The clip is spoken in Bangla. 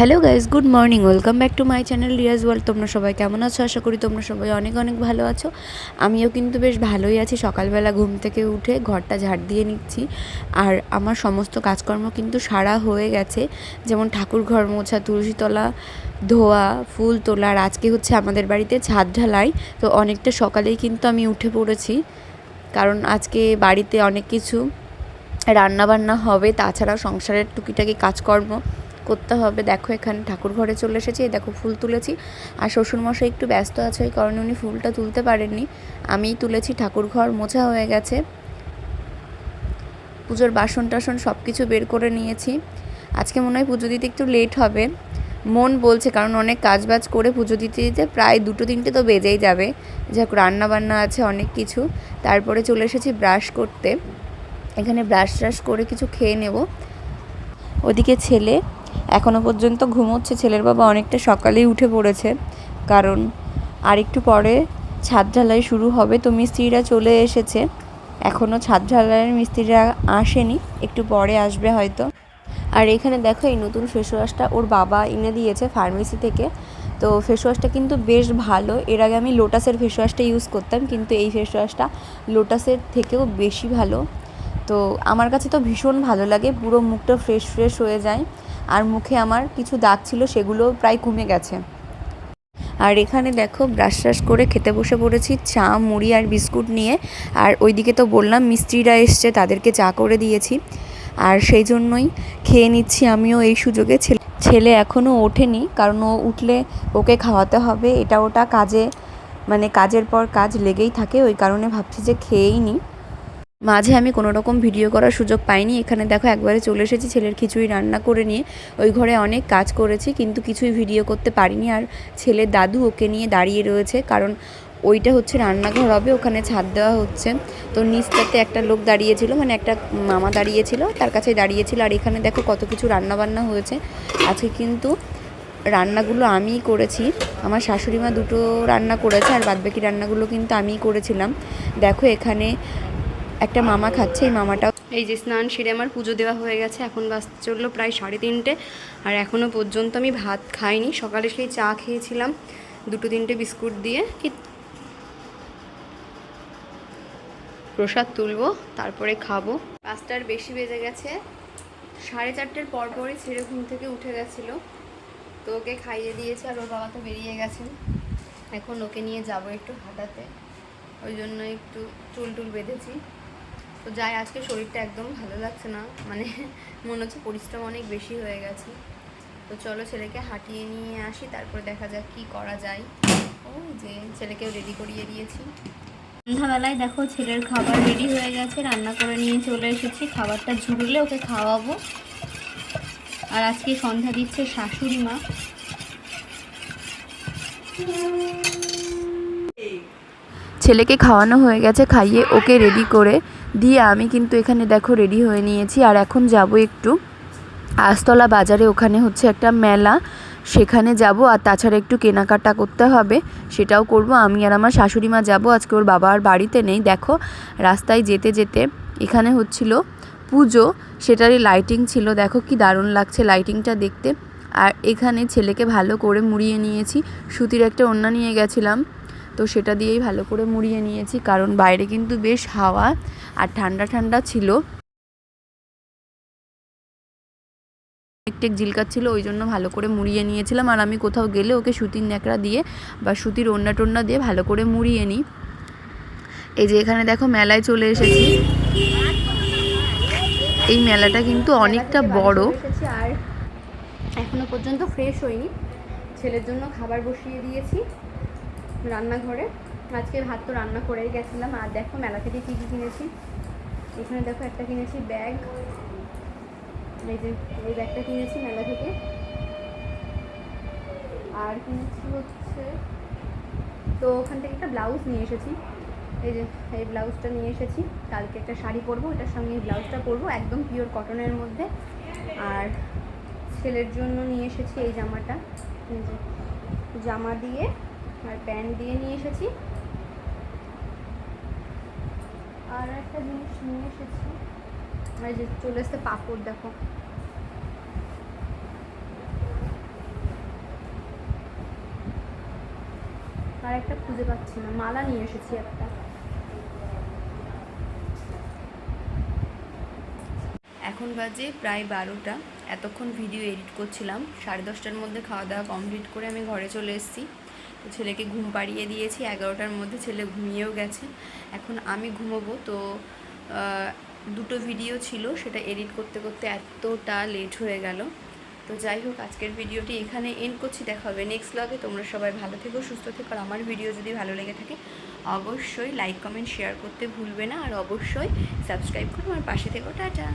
Hello guys good morning. Welcome back to my channel Riyaz world. তোমরা সবাই কেমন আছো? আশা করি তোমরা সবাই অনেক অনেক ভালো আছো। আমিও কিন্তু বেশ ভালোই আছি। সকালবেলা ঘুম থেকে উঠে ঘরটা ঝাড় দিয়ে নিচ্ছি। আর আমার সমস্ত কাজকর্ম কিন্তু সারা হয়ে গেছে। যেমন ঠাকুর ঘর মোছা তুলসীতলা ধোয়া, ফুল তোলা আর আজকে হচ্ছে আমাদের বাড়িতে ছাদ ঢালাই। তো অনেকটা সকালেই কিন্তু আমি উঠে পড়েছি। কারণ আজকে বাড়িতে অনেক কিছু রান্নাবান্না হবে। তাছাড়া সংসারের টুকিটাকি কাজকর্ম। করতে হবে। দেখো এখানে ঠাকুর ঘরে চলে এসেছি দেখো ফুল তুলেছি। আর শ্বশুরমশাই একটু ব্যস্ত আছে ওই কারণে উনি ফুলটা তুলতে পারেননি। আমি তুলেছি, ঠাকুর ঘর মোছা হয়ে গেছে। পুজোর বাসন টাসন সব কিছু বের করে নিয়েছি। আজকে মনে হয় পুজো দিতে একটু লেট হবে। মন বলছে, কারণ অনেক কাজ বাজ করে পুজো দিতে দিতে প্রায় দুটো তিনটে তো বেজেই যাবে। যাক রান্না বান্না আছে অনেক কিছু। তারপরে চলে এসেছি ব্রাশ করতে। এখানে ব্রাশ ট্রাশ করে কিছু খেয়ে নেব। ওদিকে ছেলে এখনও পর্যন্ত ঘুমোচ্ছে। ছেলের বাবা অনেকটা সকালেই উঠে পড়েছে। কারণ আর একটু পরে ছাদ ঢালাই শুরু হবে, তো মিস্ত্রিরা চলে এসেছে। এখনও ছাদ ঢালাইয়ের মিস্ত্রিরা আসেনি, একটু পরে আসবে হয়তো। আর এখানে দেখো, এই নতুন ফেস ওয়াশটা ওর বাবা এনে দিয়েছে ফার্মেসি থেকে। তো ফেস ওয়াশটা কিন্তু বেশ ভালো। এর আগে আমি লোটাসের ফেস ওয়াশটা ইউজ করতাম, কিন্তু এই ফেস ওয়াশটা লোটাসের থেকেও বেশি ভালো। তো আমার কাছে তো ভীষণ ভালো লাগে, পুরো মুখটা ফ্রেশ ফ্রেশ হয়ে যায়। আর মুখে আমার কিছু দাগ ছিল, সেগুলো প্রায় কমে গেছে। আর এখানে দেখো ব্রাশ ট্রাশ করে খেতে বসে পড়েছি, চা, মুড়ি আর বিস্কুট নিয়ে। আর ওইদিকে তো বললাম, মিস্ত্রিরা এসছে, তাদেরকে চা করে দিয়েছি। আর সেই জন্যই খেয়ে নিচ্ছি আমিও এই সুযোগে। ছেলে ছেলে এখনও ওঠেনি, কারণ ও উঠলে ওকে খাওয়াতে হবে। এটা ওটা কাজে মানে কাজের পর কাজ লেগেই থাকে, ওই কারণে ভাবছি যে খেয়েই নিই মাঝে আমি কোনো রকম ভিডিও করার সুযোগ পাইনি। এখানে দেখো একবারে চলে এসেছি, ছেলের খিচুড়ি রান্না করে নিয়ে। ওই ঘরে অনেক কাজ করেছি, কিন্তু কিছুই ভিডিও করতে পারিনি। আর ছেলের দাদু ওকে নিয়ে দাঁড়িয়ে রয়েছে, কারণ ওইটা হচ্ছে রান্নাঘর, হবে ওখানে ছাদ দেওয়া হচ্ছে। তো নিচটাতে একটা লোক দাঁড়িয়েছিল মানে একটা মামা দাঁড়িয়েছিল, তার কাছে দাঁড়িয়েছিল। আর এখানে দেখো কত কিছু রান্নাবান্না হয়েছে। আজকে কিন্তু রান্নাগুলো আমিই করেছি। আমার শাশুড়ি মা দুটো রান্না করেছে, আর বাদবাকি রান্নাগুলো কিন্তু আমিই করেছিলাম। দেখো এখানে একটা মামা খাচ্ছে, এই মামাটাও এই যে স্নান সেরে আমার পুজো দেওয়া হয়ে গেছে, এখন বাজতে চলল প্রায় সাড়ে তিনটে। আর এখনও পর্যন্ত আমি ভাত খাইনি, সকালে সেই চা খেয়েছিলাম, দুটো তিনটে বিস্কুট দিয়ে। কি প্রসাদ তুলবো, তারপরে খাব। পাঁচটার বেশি বেজে গেছে, সাড়ে চারটের পর পরই ছেড়ে ঘুম থেকে উঠে গেছিল। তো ওকে খাইয়ে দিয়েছে, আর ওর বাবা তো বেরিয়ে গেছেন। এখন ওকে নিয়ে যাব একটু হাঁটাতে, ওই জন্য একটু চুল টুল বেঁধেছি। তো যাই, আজকে শরীরটা একদম ভালো লাগছে না। মানে মনে হচ্ছে পরিশ্রম অনেক বেশি হয়ে গেছে। তো চলো ছেলেকে হাঁটিয়ে নিয়ে আসি, তারপরে দেখা যাক কি করা যায়। ওই যে ছেলেকেও রেডি করিয়ে দিয়েছি। সন্ধ্যাবেলায় দেখো ছেলের খাবার রেডি হয়ে গেছে, রান্না করে নিয়ে চলে এসেছি। খাবারটা ঝুড়লে ওকে খাওয়াবো। আর আজকে সন্ধ্যা দিচ্ছে শাশুড়ি মা। ছেলেকে খাওয়ানো হয়ে গেছে, খাইয়ে ওকে রেডি করে দিয়ে আমি কিন্তু এখানে দেখো রেডি হয়ে নিয়েছি। আর এখন যাব একটু আস্তলা বাজারে, ওখানে হচ্ছে একটা মেলা। সেখানে যাব আর তাছাড়া একটু কেনাকাটা করতে হবে, সেটাও করব। আমি আর আমার শাশুড়ি মা যাব, আজকে ওর বাবা আর বাড়িতে নেই। দেখো, রাস্তায় যেতে যেতে এখানে হচ্ছিল পুজো, সেটারই লাইটিং ছিল। দেখো কি দারুণ লাগছে লাইটিংটা দেখতে। আর এখানে ছেলেকে ভালো করে মুড়িয়ে নিয়েছি। সুতির একটা ওড়না নিয়ে গেছিলাম। তো সেটা দিয়েই ভালো করে মুড়িয়ে নিয়েছি, কারণ বাইরে কিন্তু বেশ হাওয়া আর ঠান্ডা ঠান্ডা ছিল। টেক ঝিলকাচ্ছিল, ওই জন্য ভালো করে মুড়িয়ে নিয়েছিলাম। আর আমি কোথাও গেলে ওকে সুতির ন্যাকড়া দিয়ে বা সুতির ওড়না টোন্না দিয়ে ভালো করে মুড়িয়ে নিই। এই যে এখানে দেখো মেলায় চলে এসেছি। এই মেলাটা কিন্তু অনেকটা বড়। আর এখনও পর্যন্ত ফ্রেশ হয়নি। ছেলের জন্য খাবার বসিয়ে দিয়েছি। রান্নাঘরে। আজকে ভাত তো রান্না করেই গেছিলাম। আর দেখো মেলা থেকে কী কী কিনেছি। এখানে দেখো একটা কিনেছি ব্যাগ। এই যে, এই ব্যাগটা কিনেছি মেলা থেকে। আর কিনেছি হচ্ছে, তো ওখান থেকে একটা ব্লাউজ নিয়ে এসেছি। এই যে, এই ব্লাউজটা নিয়ে এসেছি। কালকে একটা শাড়ি পরবো, এটার সঙ্গে এই ব্লাউজটা পরবো, একদম পিওর কটনের মধ্যে। আর ছেলের জন্য নিয়ে এসেছি এই জামাটা। জামা দিয়ে আর প্যান দিয়ে নিয়ে এসেছি। আর একটা জিনিস নিয়ে এসেছি। আর যে চলে এসছে পাপড়, দেখো। আর একটা খুঁজে পাচ্ছি না, মালা নিয়ে এসেছি একটা। এখন বাজে প্রায় বারোটা। এতক্ষণ ভিডিও এডিট করছিলাম। সাড়ে দশটার মধ্যে খাওয়া দাওয়া কমপ্লিট করে আমি ঘরে চলে এসেছি। তো ছেলেকে ঘুম পাড়িয়ে দিয়েছি, এগারোটার মধ্যে ছেলে ঘুমিয়েও গেছে। এখন আমি ঘুমোবো, তো দুটো ভিডিও ছিল, সেটা এডিট করতে করতে এতটা লেট হয়ে গেল। তো যাই হোক, আজকের ভিডিওটি এখানে এন্ড করছি, দেখা হবে নেক্সট ব্লগে তোমরা সবাই ভালো থেকো, সুস্থ থেকো, আর আমার ভিডিও যদি ভালো লেগে থাকে, অবশ্যই লাইক কমেন্ট শেয়ার করতে ভুলবে না। আর অবশ্যই সাবস্ক্রাইব করে আমার পাশে থেকো। টাটা!